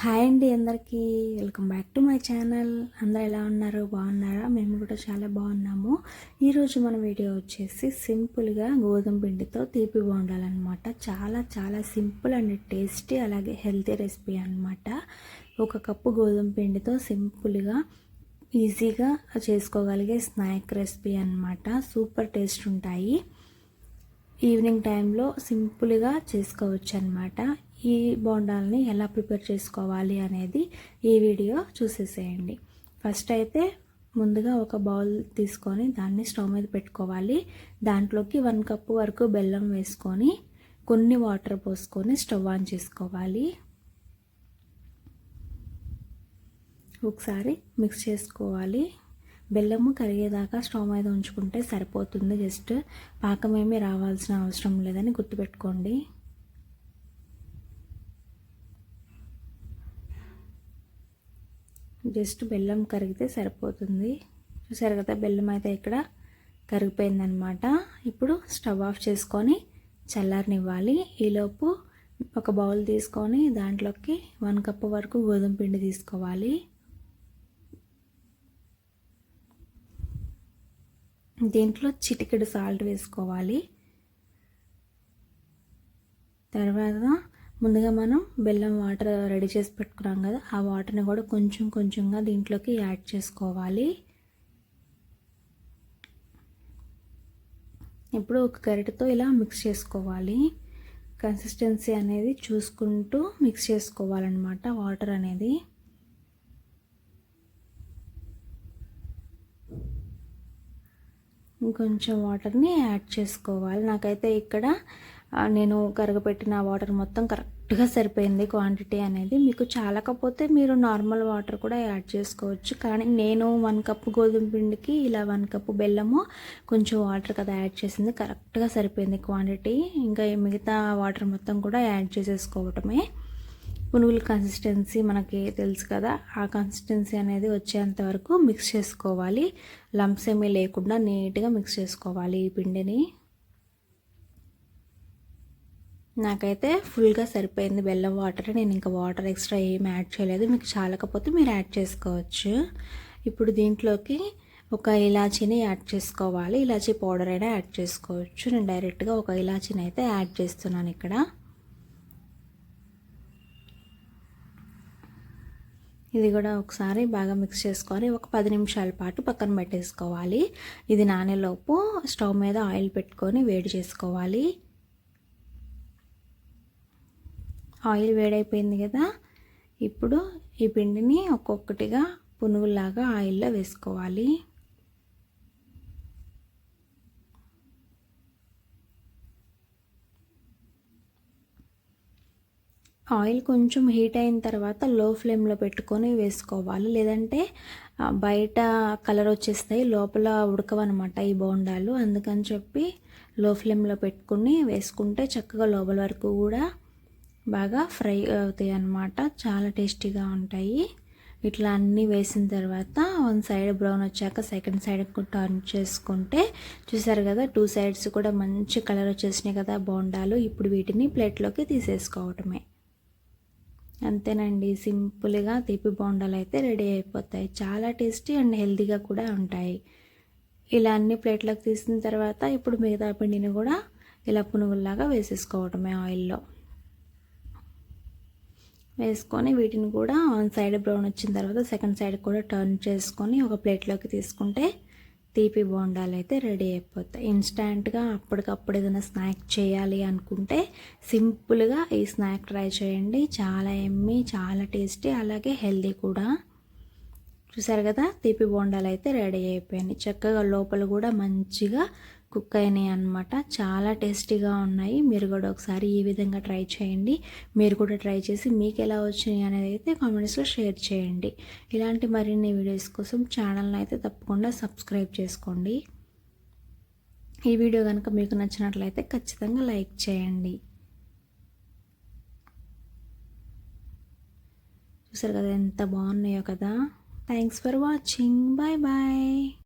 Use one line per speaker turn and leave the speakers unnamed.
Hi అండి అందరికీ. Welcome back to my channel. అందరు ఎలా ఉన్నారు? బాగున్నారా? మేము కూడా చాలా బాగున్నాము. ఈరోజు మన వీడియో వచ్చేసి సింపుల్గా గోధుమ పిండితో తీపి బాగుండాలన్నమాట చాలా చాలా సింపుల్ అండ్ టేస్టీ అలాగే హెల్తీ రెసిపీ అనమాట ఒక కప్పు గోధుమ పిండితో సింపుల్గా ఈజీగా చేసుకోగలిగే స్నాక్ రెసిపీ అనమాట సూపర్ టేస్ట్ ఉంటాయి. ఈవినింగ్ టైంలో సింపుల్గా చేసుకోవచ్చు అనమాట ఈ బోండాలని ఎలా ప్రిపేర్ చేసుకోవాలి అనేది ఈ వీడియో చూసేసేయండి. ఫస్ట్ అయితే ముందుగా ఒక బౌల్ తీసుకొని దాన్ని స్టవ్ మీద పెట్టుకోవాలి. దాంట్లోకి వన్ కప్పు వరకు బెల్లం వేసుకొని కొన్ని వాటర్ పోసుకొని స్టవ్ ఆన్ చేసుకోవాలి. ఒకసారి మిక్స్ చేసుకోవాలి. బెల్లము కరిగేదాకా స్టవ్ మీద ఉంచుకుంటే సరిపోతుంది. జస్ట్ పాకమేమీ రావాల్సిన అవసరం లేదని గుర్తుపెట్టుకోండి. జస్ట్ బెల్లం కరిగితే సరిపోతుంది. చూసారు కదా బెల్లం అయితే ఇక్కడ కరిగిపోయిందనమాట ఇప్పుడు స్టవ్ ఆఫ్ చేసుకొని చల్లారనివ్వాలి. ఈలోపు ఒక బౌల్ తీసుకొని దాంట్లోకి వన్ కప్ వరకు గోధుమ పిండి తీసుకోవాలి. దీంట్లో చిటికెడు సాల్ట్ వేసుకోవాలి. తర్వాత ముందుగా మనం బెల్లం వాటర్ రెడీ చేసి పెట్టుకున్నాం కదా ఆ వాటర్ని కూడా కొంచెం కొంచెంగా దీంట్లోకి యాడ్ చేసుకోవాలి. ఇప్పుడు ఒక గరిటతో ఇలా మిక్స్ చేసుకోవాలి. కన్సిస్టెన్సీ అనేది చూసుకుంటూ మిక్స్ చేసుకోవాలన్నమాట వాటర్ అనేది. ఇంకొంచెం వాటర్ని యాడ్ చేసుకోవాలి. నాకైతే ఇక్కడ నేను కరగపెట్టిన వాటర్ మొత్తం కరెక్ట్గా సరిపోయింది క్వాంటిటీ అనేది. మీకు చాలకపోతే మీరు నార్మల్ వాటర్ కూడా యాడ్ చేసుకోవచ్చు. కానీ నేను వన్ కప్ గోధుమ పిండికి ఇలా వన్ కప్ బెల్లము కొంచెం వాటర్ కదా యాడ్ చేసింది. కరెక్ట్గా సరిపోయింది క్వాంటిటీ. ఇంకా మిగతా వాటర్ మొత్తం కూడా యాడ్ చేసేసుకోవటమే. పునుగుల కన్సిస్టెన్సీ మనకి తెలుసు కదా ఆ కన్సిస్టెన్సీ అనేది వచ్చేంత వరకు మిక్స్ చేసుకోవాలి. లంప్స్ ఏమీ లేకుండా నీట్గా మిక్స్ చేసుకోవాలి ఈ పిండిని. నాకైతే ఫుల్గా సరిపోయింది బెల్లం వాటర్. నేను ఇంకా వాటర్ ఎక్స్ట్రా ఏం యాడ్ చేయలేదు. మీకు చాలకపోతే మీరు యాడ్ చేసుకోవచ్చు. ఇప్పుడు దీంట్లోకి ఒక ఇలాచీని యాడ్ చేసుకోవాలి. ఇలాచీ పౌడర్ అయినా యాడ్ చేసుకోవచ్చు. నేను డైరెక్ట్గా ఒక ఇలాచీని అయితే యాడ్ చేస్తున్నాను ఇక్కడ. ఇది కూడా ఒకసారి బాగా మిక్స్ చేసుకొని ఒక పది నిమిషాల పాటు పక్కన పెట్టేసుకోవాలి. ఇది నానేలోపు స్టవ్ మీద ఆయిల్ పెట్టుకొని వేడి చేసుకోవాలి. ఆయిల్ వేడైపోయింది కదా ఇప్పుడు ఈ పిండిని ఒక్కొక్కటిగా పునుగులాగా ఆయిల్లో వేసుకోవాలి. ఆయిల్ కొంచెం హీట్ అయిన తర్వాత లో ఫ్లేమ్లో పెట్టుకొని వేసుకోవాలి. లేదంటే బయట కలర్ వచ్చేస్తాయి లోపల ఉడకవన్నమాట ఈ బోండాలు. అందుకని చెప్పి లో ఫ్లేమ్లో పెట్టుకుని వేసుకుంటే చక్కగా లోపల వరకు కూడా బాగా ఫ్రై అవుతాయి అన్నమాట చాలా టేస్టీగా ఉంటాయి. ఇట్లా అన్నీ వేసిన తర్వాత వన్ సైడ్ బ్రౌన్ వచ్చాక సెకండ్ సైడ్ టర్న్ చేసుకుంటే చూసారు కదా టూ సైడ్స్ కూడా మంచి కలర్ వచ్చేసినాయి కదా బోండాలు. ఇప్పుడు వీటిని ప్లేట్లోకి తీసేసుకోవటమే. అంతేనండి సింపుల్గా తీపి బోండాలు అయితే రెడీ అయిపోతాయి. చాలా టేస్టీ అండ్ హెల్తీగా కూడా ఉంటాయి. ఇలా అన్ని ప్లేట్లోకి తీసిన తర్వాత ఇప్పుడు మిగతా పిండిని కూడా ఇలా పునుగుల్లాగా వేసేసుకోవటమే ఆయిల్లో. వేసుకొని వీటిని కూడా వన్ సైడ్ బ్రౌన్ వచ్చిన తర్వాత సెకండ్ సైడ్ కూడా టర్న్ చేసుకొని ఒక ప్లేట్లోకి తీసుకుంటే తీపి బోండాలు అయితే రెడీ అయిపోతాయి. ఇన్స్టాంట్గా అప్పటికప్పుడు ఏదైనా స్నాక్ చేయాలి అనుకుంటే సింపుల్గా ఈ స్నాక్ ట్రై చేయండి. చాలా ఎమ్మి చాలా టేస్టీ అలాగే హెల్దీ కూడా. చూసారు కదా? తీపి బోండాలు అయితే రెడీ అయిపోయాయి చక్కగా లోపల కూడా మంచిగా కుక్ అయినాయి అనమాట చాలా టేస్టీగా ఉన్నాయి. మీరు కూడా ఒకసారి ఈ విధంగా ట్రై చేయండి. మీరు కూడా ట్రై చేసి మీకు ఎలా వచ్చినాయి అనేది అయితే కామెంట్స్లో షేర్ చేయండి. ఇలాంటి మరిన్ని వీడియోస్ కోసం ఛానల్ని అయితే తప్పకుండా సబ్స్క్రైబ్ చేసుకోండి. ఈ వీడియో కనుక మీకు నచ్చినట్లయితే ఖచ్చితంగా లైక్ చేయండి. చూసారు కదా ఎంత బాగున్నాయో కదా. Thanks for watching bye bye